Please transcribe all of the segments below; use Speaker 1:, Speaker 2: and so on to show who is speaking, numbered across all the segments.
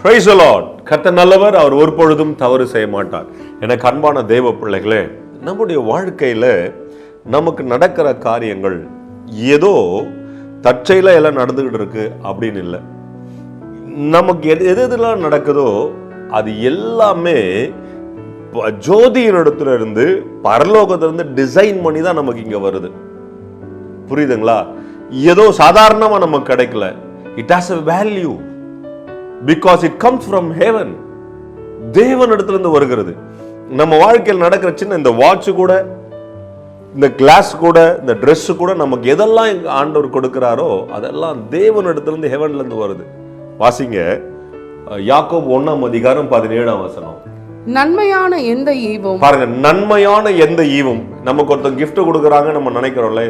Speaker 1: Price allot கத்த நல்லவர். அவர் ஒரு பொழுதும் தவறு செய்ய மாட்டார். எனக்கு அன்பான தெய்வ பிள்ளைகளே நம்முடைய வாழ்க்கையில் நமக்கு நடக்கிற காரியங்கள் ஏதோ தற்செயல எல்லாம் நடந்துகிட்டு இருக்கு அப்படின்னு இல்லை. நமக்கு எது எது எதெல்லாம் நடக்குதோ அது எல்லாமே ஜோதியினிடத்துல இருந்து பரலோகத்திலிருந்து டிசைன் பண்ணி தான் நமக்கு இங்க வருது. புரியுதுங்களா? ஏதோ சாதாரணமா நமக்கு கிடைக்கல. It has a value because it comes from heaven தேவன் இடத்துல இருந்து வருகிறது. நம்ம வாழ்க்கையில் நடக்கிற சின்ன இந்த வாட்ச் கூட இந்த கிளாஸ் கூட இந்த ட்ரெஸ்ஸு கூட நமக்கு எதெல்லாம் இங்க ஆண்டவர் கொடுக்கிறாரோ அதெல்லாம் தேவன் இடத்துல இருந்து ஹெவன்ல இருந்து வருது. வாசிங்க. யாக்கோப் ஒன்றாம் அதிகாரம் பதினேழாம் வசனம்.
Speaker 2: நன்மையான எந்த ஈவும்?
Speaker 1: பாருங்க நன்மையான எந்த ஈவும்? நமக்கு ஒருத்தன் gift கொடுக்குறாங்க நம்ம நினைக்கிறோம்ல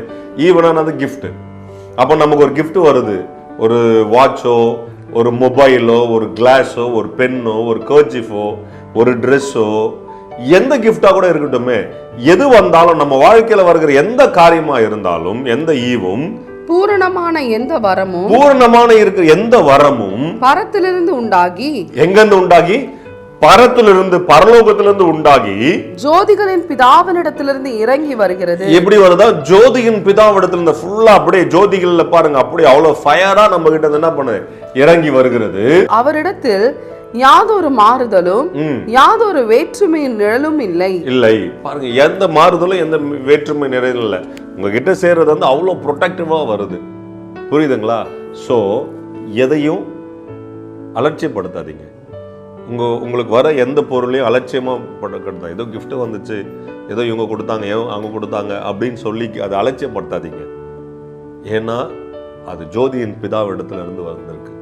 Speaker 1: ஈவனானது gift. அப்போ நமக்கு ஒரு gift வருது. ஒரு வாட்சோ ஒரு மொபைலோ ஒரு கிளாஸோ ஒரு பென்னோ ஒரு கர்ச்சிஃபோ ஒரு ட்ரெஸ்ஸோ எந்த gift-ஆ கூட இருக்கட்டுமே எது வந்தாலும் நம்ம வாழ்க்கையில வருகிற எந்த காரியமா இருந்தாலும் எந்த ஈவும்
Speaker 2: பூரணமான எந்த வரமும்
Speaker 1: பூரணமான இருக்கிற எந்த வரமும்
Speaker 2: பரத்திலிருந்து உண்டாகி
Speaker 1: எங்கிருந்து உண்டாகி? பரத்திலிருந்து பரலோகத்திலிருந்து உண்டாகி
Speaker 2: ஜோதிகளின் பிதாவினிடத்திலிருந்து இறங்கி வருகிறது.
Speaker 1: எப்படி வருதா? ஜோதியின் பிதாவிடத்துல இந்த ஃபுல்லா அப்படியே ஜோதிகள்ல பாருங்க அப்படியே அவ்வளவு ஃபயரா நம்ம கிட்ட என்ன பண்ணுது? இறங்கி வருகிறது.
Speaker 2: அவரிடத்தில் யாதொரு மாறுதலும். யாதொரு வேற்றுமையின் நிழலும் இல்லை.
Speaker 1: இல்லை. பாருங்க எந்த மாறுதலும் எந்த வேற்றுமை நிறைய இல்லை. உங்ககிட்ட சேர்றது வந்து அவ்வளோ ப்ரொடெக்டிவா வருது. புரியுதுங்களா? ஸோ எதையும் அலட்சியப்படுத்தாதீங்க. உங்கள் உங்களுக்கு வர எந்த பொருளையும் அலட்சியமா தான். ஏதோ கிஃப்ட்டு வந்துச்சு ஏதோ இவங்க கொடுத்தாங்க ஏன் அவங்க கொடுத்தாங்க அப்படின்னு சொல்லி அதை அலட்சியப்படுத்தாதீங்க. ஏன்னா அது ஜோதியின் பிதாவிடத்துல இருந்து வந்திருக்கு.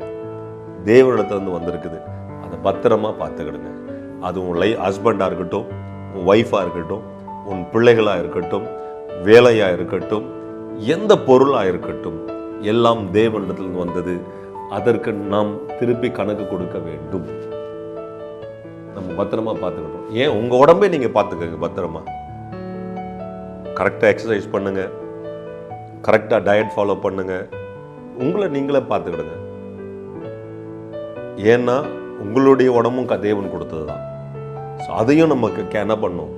Speaker 1: தேவனிடத்துலேருந்து வந்திருக்குது. அதை பத்திரமா பார்த்துக்கிடுங்க. அது உன் லை ஹஸ்பண்டாக இருக்கட்டும் உன் ஒய்ஃபாக இருக்கட்டும் உன் பிள்ளைகளாக இருக்கட்டும் வேலையாக இருக்கட்டும் எந்த பொருளாக இருக்கட்டும் எல்லாம் தேவனிடத்திலிருந்து வந்தது. அதற்கு நாம் திருப்பி கணக்கு கொடுக்க வேண்டும். நம்ம பத்திரமா பார்த்துக்கிட்டோம். ஏன் உங்கள் உடம்பே நீங்கள் பார்த்துக்கங்க பத்திரமா? கரெக்டாக எக்ஸசைஸ் பண்ணுங்க. கரெக்டாக டயட் ஃபாலோ பண்ணுங்க. உங்களை நீங்களே பார்த்துக்கிடுங்க. ஏன்னா உங்களுடைய உடம்பும் க- தேவன் கொடுத்தது தான் ஸோ அதையும் நமக்கு கே- என்ன பண்ணும்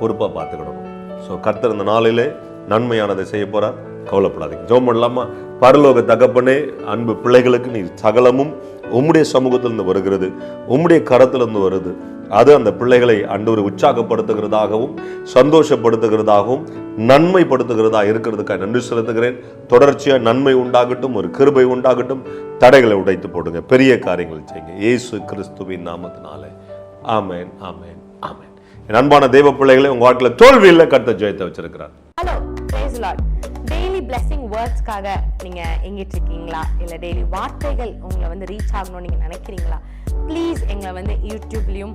Speaker 1: பொறுப்பாக பார்த்துக்கிடணும். ஸோ கர்த்தர் இந்த நாளிலே நன்மையானதை செய்ய போகிறார் கவலைப்படாதீங்க. ஜோம் பண்ணலாமா? பரலோக தகப்பனே அன்பு பிள்ளைகளுக்கு நீ சகலமும் உம்முடைய சமூகத்திலிருந்து வருகிறது உம்முடைய கரத்திலிருந்து வருது. அது அந்த பிள்ளைகளை அன்று உற்சாகப்படுத்துகிறதாகவும் சந்தோஷப்படுத்துகிறதாகவும் நன்மைப்படுத்துகிறதா இருக்கிறதுக்காக நன்றி செலுத்துகிறேன். தொடர்ச்சியாக நன்மை உண்டாகட்டும் ஒரு கிருபை உண்டாகட்டும் தடைகளை உடைத்து போடுங்க. பெரிய காரியங்கள் செய்யுங்க. இயேசு கிறிஸ்துவின் நாமத்தினாலே. ஆமேன் ஆமேன் ஆமேன். என் அன்பான தெய்வ பிள்ளைகளை உங்கள் வாழ்க்கையில் தோல்வியில் கட்ட ஜெயத்தை வச்சிருக்கிறார்.
Speaker 3: டெய்லி பிளெஸிங் வேர்ட்ஸ்க்காக நீங்க எங்கிட்டு இருக்கீங்களா இல்ல டெய்லி வார்த்தைகள் உங்களை வந்து ரீச் ஆகணும்னு நீங்க நினைக்கிறீங்களா? ப்ளீஸ் எங்களை வந்து யூடியூப்லயும்